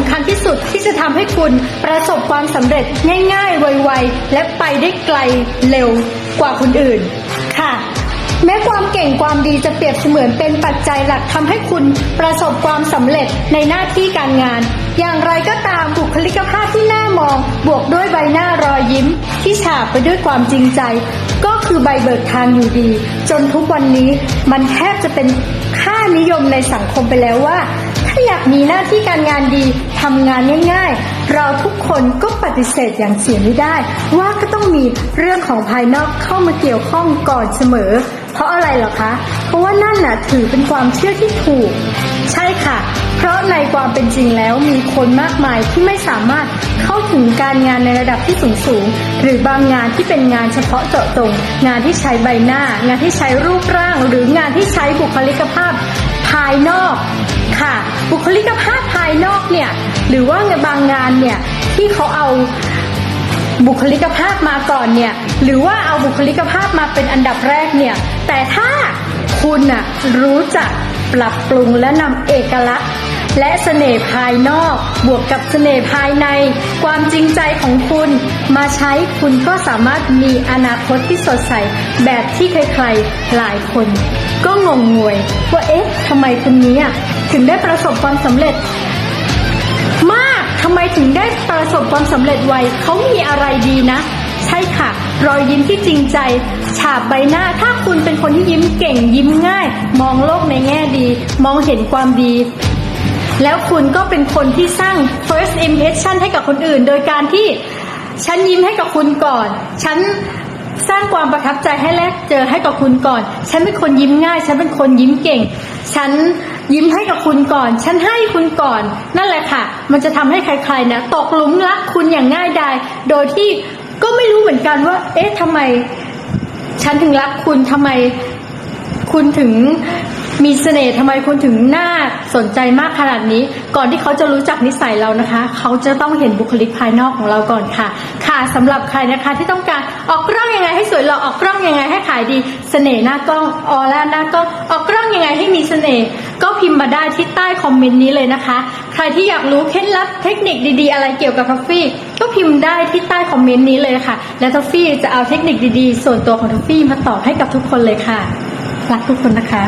ำคัญที่สุดที่จะทำให้คุณประสบความสำเร็จง่าย ๆ ไวๆ และไปได้ไกลเร็วกว่าคนอื่น ค่ะ แม้ความเก่งความดีจะเปรียบเสมือนเป็นปัจจัยหลักทำให้คุณประสบความสำเร็จในหน้าที่การงาน อย่างไรก็ตามบุคลิกภาพที่น่ามอง บวกด้วยใบหน้ารอยยิ้ม ที่ฉาบไปด้วยความจริงใจ ก็คือใบเบิกทางอยู่ดี จนทุกวันนี้มันแทบจะเป็นค่านิยมในสังคมไปแล้วว่า ถ้าอยากมีหน้าที่การงานดีทำงานง่าย ๆ เราทุกคนก็ปฏิเสธอย่างเสียไม่ได้ ว่าก็ต้องมีเรื่องของภายนอกเข้ามาเกี่ยวข้องก่อนเสมอ เพราะอะไรหรอคะ เพราะว่านั่นน่ะถือเป็นความเชื่อที่ถูก ใช่ค่ะ เพราะในความเป็นจริงแล้วมีคนมากมายที่ไม่สามารถเข้าถึงการงานในระดับที่สูงสูงหรือบางงานที่เป็นงานเฉพาะเจาะจง งานที่ใช้ใบหน้า งานที่ใช้รูปร่าง หรืองานที่ใช้บุคลิกภาพายนอกค่ะ บุคลิกภาพภายนอกเนี่ยหรือว่าบางงานเนี่ยที่เขาเอาบุคลิกภาพมาก่อนเนี่ยหรือว่าเอาบุคลิกภาพมาเป็นอันดับแรกเนี่ยแต่ถ้าคุณน่ะรู้จักปรับปรุงและนำเอกลักษณ์ และเสน่ห์ภายนอก บวกกับเสน่ห์ภายใน ความจริงใจของคุณ มาใช้คุณก็สามารถมีอนาคตที่สดใส แบบที่ใครๆหลายคน ก็งงงวยว่าเอ๊ะทำไมคนนี้อะถึงได้ประสบความสำเร็จ มากทำไมถึงได้ประสบความสำเร็จไวเขามีอะไรดีนะ ใช่ค่ะ รอยยิ้มที่จริงใจ ฉาบใบหน้าถ้าคุณเป็นคนที่ยิ้มเก่งยิ้มง่าย มองโลกในแง่ดี มองเห็นความดี แล้วคุณก็เป็นคนที่สร้าง first impression ให้กับคนอื่น โดยการที่ฉันยิ้มให้กับคุณก่อน ฉันสร้างความประทับใจให้แรกเจอให้กับคุณก่อน ฉันเป็นคนยิ้มง่าย ฉันเป็นคนยิ้มเก่ง ฉันยิ้มให้กับคุณก่อน ฉันให้คุณก่อน นั่นแหละค่ะ มันจะทำให้ใครๆนะตกหลุมรักคุณอย่างง่ายดายโดยที่ก็ไม่รู้เหมือนกันว่า เอ๊ะทำไม ฉันถึงรักคุณทำไม คุณถึง มีเสน่ห์ทำไมคุณถึงน่าสนใจมากขนาดนี้ ก่อนที่เขาจะรู้จักนิสัยเรานะคะ เขาจะต้องเห็นบุคลิกภายนอกของเราก่อนค่ะ ค่ะสำหรับใครนะคะที่ต้องการออกกล้องยังไงให้สวยหล่อออกกล้องยังไงให้ขายดี เสน่ห์หน้ากล้องออร่าหน้ากล้องออกกล้องยังไงให้มีเสน่ห์ก็พิมพ์มาได้ที่ใต้คอมเมนต์นี้เลยนะคะ ใครที่อยากรู้เคล็ดลับเทคนิคดีๆ อะไรเกี่ยวกับทัฟฟี่ก็พิมพ์ได้ที่ใต้คอมเมนต์นี้เลยค่ะ และทัฟฟี่จะเอาเทคนิคดีๆ ส่วนตัวของทัฟฟี่มาตอบให้กับทุกคนเลยค่ะรักทุกคนนะคะ